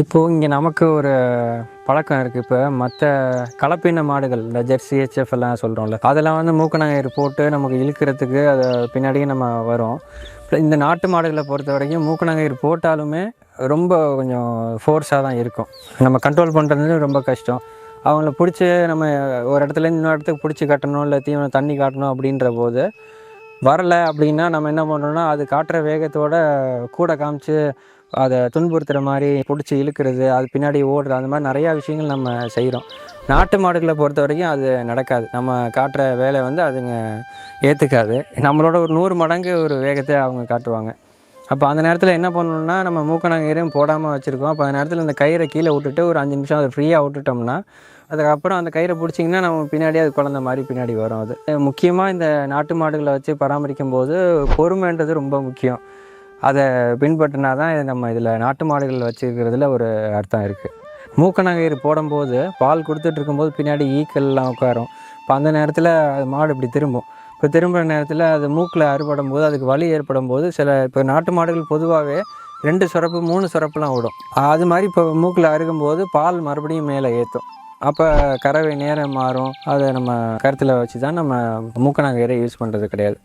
இப்போது இங்கே நமக்கு ஒரு பழக்கம் இருக்குது இப்போ மற்ற கலப்பின மாடுகள் இந்த ஜெர்சி ஹெச்எஃப் எல்லாம் சொல்கிறோம்ல அதெல்லாம் வந்து மூக்கநாயர் போட்டு நமக்கு இழுக்கிறதுக்கு அது பின்னாடியே நம்ம வரும். இந்த நாட்டு மாடுகளை பொறுத்த வரைக்கும் மூக்கநாயர் போட்டாலுமே ரொம்ப கொஞ்சம் ஃபோர்ஸாக தான் இருக்கும். நம்ம கண்ட்ரோல் பண்ணுறது ரொம்ப கஷ்டம். அவங்கள பிடிச்சி நம்ம ஒரு இடத்துல இன்னொரு இடத்துக்கு பிடிச்சி கட்டணும் இல்லை தீவனம் தண்ணி காட்டணும் அப்படின்ற போது வரல அப்படின்னா நம்ம என்ன பண்ணுறோம்னா அது காட்டுற வேகத்தோட கூட காமிச்சு அதை துன்புறுத்துகிற மாதிரி பிடிச்சி இழுக்கிறது அது பின்னாடி ஓடுறது அந்த மாதிரி நிறையா விஷயங்கள் நம்ம செய்கிறோம் நாட்டு மாடுகளை பொறுத்த வரைக்கும் அது நடக்காது. நம்ம காட்டுற வேலை வந்து அதுங்க ஏற்றுக்காது நம்மளோட ஒரு நூறு மடங்கு ஒரு வேகத்தை அவங்க காட்டுவாங்க. அப்போ அந்த நேரத்தில் என்ன பண்ணணும்னா நம்ம மூக்கணங்கயிறையும் போடாமல் வச்சுருக்கோம். அப்போ அந்த நேரத்தில் அந்த கயிறை கீழே விட்டுட்டு ஒரு அஞ்சு நிமிஷம் அதை ஃப்ரீயாக விட்டுட்டோம்னா அதுக்கப்புறம் அந்த கயிறை பிடிச்சிங்கன்னா நம்ம பின்னாடி அது குழந்த மாதிரி பின்னாடி வரும் அது. முக்கியமாக இந்த நாட்டு மாடுகளை வச்சு பராமரிக்கும் போது பொறுமைன்றது ரொம்ப முக்கியம். அதை பின்பற்றினா தான் இது நம்ம இதில் நாட்டு மாடுகள் வச்சுருக்கிறதுல ஒரு அர்த்தம் இருக்குது. மூக்கணங்கயிறு போடும்போது பால் கொடுத்துட்டு இருக்கும்போது பின்னாடி ஈக்கள்லாம் உட்காரும். இப்போ அந்த நேரத்தில் அது மாடு இப்படி திரும்பும். இப்போ திரும்புகிற நேரத்தில் அது மூக்கில் அறுபடும் போது அதுக்கு வலி ஏற்படும் போது சில இப்போ நாட்டு மாடுகள் பொதுவாகவே ரெண்டு சுரப்பு மூணு சுரப்புலாம் விடும் அது மாதிரி இப்போ மூக்கில் அருகும்போது பால் மறுபடியும் மேலே ஏற்றும். அப்போ கறவை நேரம் மாறும். அதை நம்ம கருத்தில் வச்சு தான் நம்ம மூக்கணாங்கயிறை யூஸ் பண்ணுறது கிடையாது.